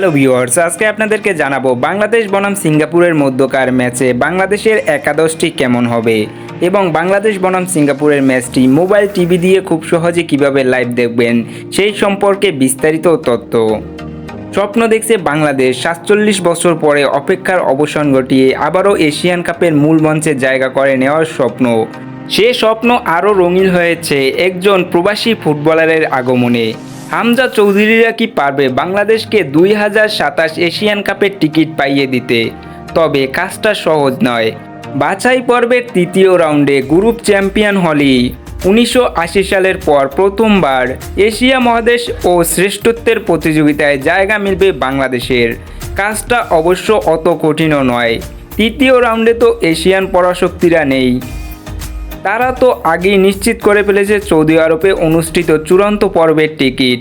Hello viewers আজকে আপনাদেরকে জানাব বাংলাদেশ বনাম সিঙ্গাপুরের মধ্যকার ম্যাচে বাংলাদেশের একাদশটি কেমন হবে? এবং বাংলাদেশ বনাম সিঙ্গাপুরের ম্যাচটি মোবাইল টিভি দিয়ে খুব সহজে কীভাবে লাইভ দেখবেন, সেই সম্পর্কে বিস্তারিত তথ্য। স্বপ্ন দেখছে বাংলাদেশ, সাতচল্লিশ বছর পরে অপেক্ষার অবসান ঘটিয়ে আবারও এশিয়ান কাপের মূল মঞ্চে জায়গা করে নেওয়ার স্বপ্ন। সে স্বপ্ন আরও রঙিন হয়েছে একজন প্রবাসী ফুটবলারের আগমনে। হামজা চৌধুরীরা কি পারবে বাংলাদেশকে দুই হাজার সাতাশ এশিয়ান কাপের টিকিট পাইয়ে দিতে? তবে কাজটা সহজ নয়। বাছাই পর্বের তৃতীয় রাউন্ডে গ্রুপ চ্যাম্পিয়ন হলেই উনিশশো আশি সালের পর প্রথমবার এশিয়া মহাদেশ ও শ্রেষ্ঠত্বের প্রতিযোগিতায় জায়গা মিলবে বাংলাদেশের। কাজটা অবশ্য অত কঠিনও নয়। তৃতীয় রাউন্ডে তো এশিয়ান পরাশক্তিরা নেই। তারা তো আগেই নিশ্চিত করে ফেলেছে সৌদি আরবে অনুষ্ঠিত চূড়ান্ত পর্বের টিকিট।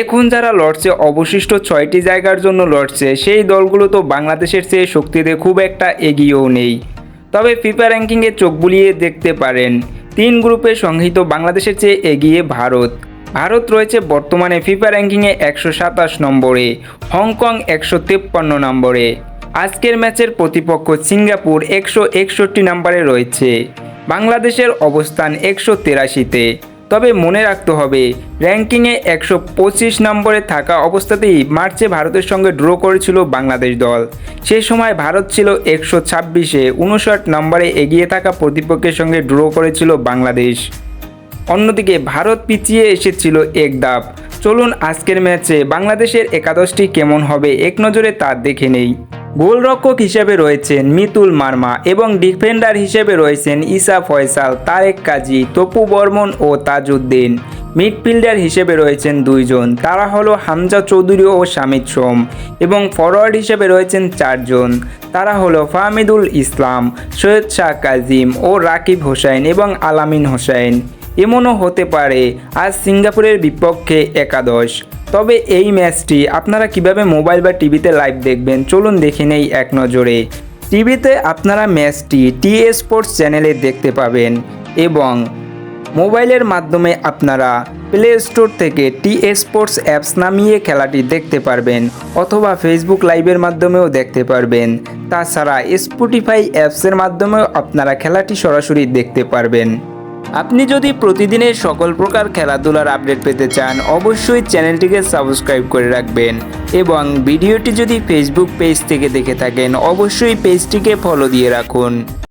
এখন যারা লড়ছে অবশিষ্ট ছয়টি জায়গার জন্য লড়ছে, সেই দলগুলো তো বাংলাদেশের চেয়ে শক্তিতে খুব একটা এগিয়েও নেই। তবে ফিফা র্যাঙ্কিংয়ে চোখ বুলিয়ে দেখতে পারেন, তিন গ্রুপে সংহিত বাংলাদেশের চেয়ে এগিয়ে ভারত। ভারত রয়েছে বর্তমানে ফিফা র্যাঙ্কিংয়ে একশো সাতাশ নম্বরে, হংকং একশো তেপ্পান্ন নম্বরে। আজকের ম্যাচের প্রতিপক্ষ সিঙ্গাপুর একশো একষট্টি নম্বরে রয়েছে। বাংলাদেশের অবস্থান একশো তেরাশিতে। তবে মনে রাখতে হবে, র্যাঙ্কিংয়ে একশো পঁচিশ নম্বরে থাকা অবস্থাতেই মার্চে ভারতের সঙ্গে ড্র করেছিল বাংলাদেশ দল। সেই সময় ভারত ছিল একশো ছাব্বিশে, উনষাট নম্বরে এগিয়ে থাকা প্রতিপক্ষের সঙ্গে ড্র করেছিল বাংলাদেশ। অন্যদিকে ভারত পিছিয়ে এসেছিল এক ধাপ। চলুন আজকের ম্যাচে বাংলাদেশের একাদশটি কেমন হবে, এক নজরে তা দেখে নেই। গোলরক্ষক হিসেবে রয়েছেন মিতুল মার্মা এবং ডিফেন্ডার হিসেবে রয়েছেন ইসা ফয়সাল, তারেক কাজী, তপু বর্মন ও তাজউদ্দিন। মিডফিল্ডার হিসেবে রয়েছেন দুইজন, তারা হলো হামজা চৌধুরী ও শামিদ সোম এবং ফরওয়ার্ড হিসেবে রয়েছেন চারজন, তারা হলো ফাহমিদুল ইসলাম, সৈয়দ শাহ কাজিম ও রাকিব হোসাইন এবং আলামিন হোসাইন। এমনও হতে পারে, আজ সিঙ্গাপুরের বিপক্ষে একাদশ। তবে এই ম্যাচটি আপনারা কীভাবে মোবাইল বা টিভিতে লাইভ দেখবেন, চলুন দেখে নেই এক নজরে। টিভিতে আপনারা ম্যাচটি টি স্পোর্টস চ্যানেলে দেখতে পাবেন এবং মোবাইলের মাধ্যমে আপনারা প্লে স্টোর থেকে টি স্পোর্টস অ্যাপস নামিয়ে খেলাটি দেখতে পারবেন অথবা ফেসবুক লাইভের মাধ্যমেও দেখতে পারবেন। তাছাড়া স্পটিফাই অ্যাপসের মাধ্যমেও আপনারা খেলাটি সরাসরি দেখতে পারবেন। আপনি যদি প্রতিদিনের সকল প্রকার খেলাধুলার আপডেট পেতে চান, অবশ্যই চ্যানেলটিকে সাবস্ক্রাইব করে রাখবেন। এবং ভিডিওটি যদি ফেসবুক পেজ থেকে দেখে থাকেন, অবশ্যই পেজটিকে ফলো দিয়ে রাখুন।